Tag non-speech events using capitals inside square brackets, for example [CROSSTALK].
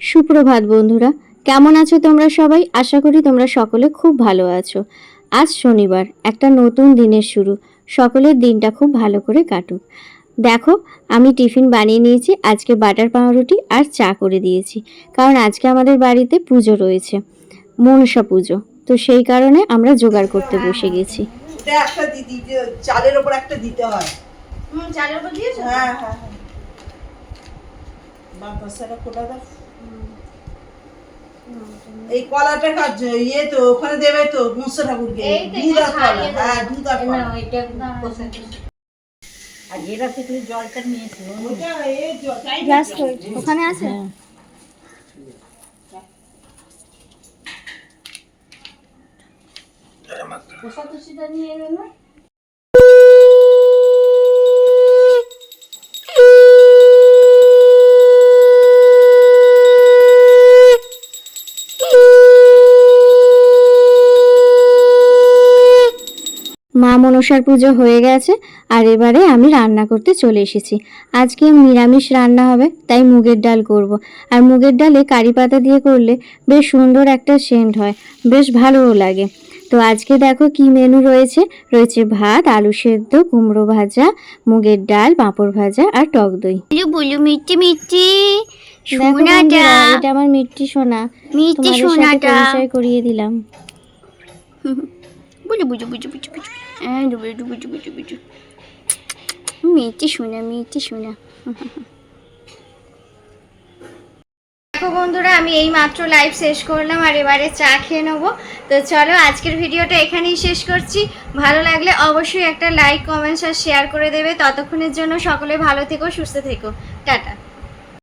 সুপ্রভাত বন্ধুরা কেমন আছো তোমরা সবাই? আশা করি তোমরা সকলে খুব ভালো আছো। আজ শনিবার একটা নতুন দিনের শুরু। সকলের দিনটা খুব ভালো করে কাটুক। দেখো আমি টিফিন বানিয়ে নিয়েছি আজকে বাটার পাউরুটি আর চা করে দিয়েছি কারণ আজকে আমাদের বাড়িতে পুজো রয়েছে মনসা পুজো। তো সেই কারণে আমরা জোগাড় করতে বসে গেছি। একটা দিদি চালের ওপর একটা দিতে হয়। চালের উপর দিয়েছ? হ্যাঁ হ্যাঁ হ্যাঁ। বাতাসাটা খোলা এই কলাটা কাজ ইয়ে তো ওখানে দেবে তো মুসা ঠাকুরকে। দুধ আর কলা। হ্যাঁ। দুধ আর কলা। আর যেটা থেকে জলটা নিয়েছিল ওটা এই জ- ওখানে আছে? কষাকষিটা নিয়ে এলো না? মা মনসার পুজো হয়ে গেছে আর এবারে আমি রান্না করতে চলে এসেছি। আজকে নিরামিষ রান্না হবে তাই মুগের ডাল করব। আর মুগের ডালে কারি পাতা দিয়ে করলে বেশ সুন্দর একটা সেন্ট হয় বেশ ভালোও লাগে। তো আজকে দেখো কি মেনু রয়েছে? রয়েছে ভাত আলু সেদ্ধ কুমড়ো ভাজা মুগের ডাল পাঁপড় ভাজা আর টক দই। বুলু মিষ্টি মিষ্টি। এটা আমার মিষ্টি সোনা। মিষ্টি তোমাদের সোনাটা। পরিচয় করিয়ে দিলাম। [LAUGHS] বুঝু বুঝু বুঝু বুঝু বুঝু হ্যাঁ ডুবু ডুবু ডুবু ডুবু মিষ্টি শোনা মিষ্টি শোনা দেখো বন্ধুরা, আমি এই মাত্র লাইভ শেষ করলাম আর এবারে চা খেয়ে নেব। তো চলো আজকের ভিডিওটা এখানেই শেষ করছি। ভালো লাগলে অবশ্যই একটা লাইক কমেন্টস আর শেয়ার করে দেবে। ততক্ষণের জন্য সকলে ভালো থেকো, সুস্থ থেকো।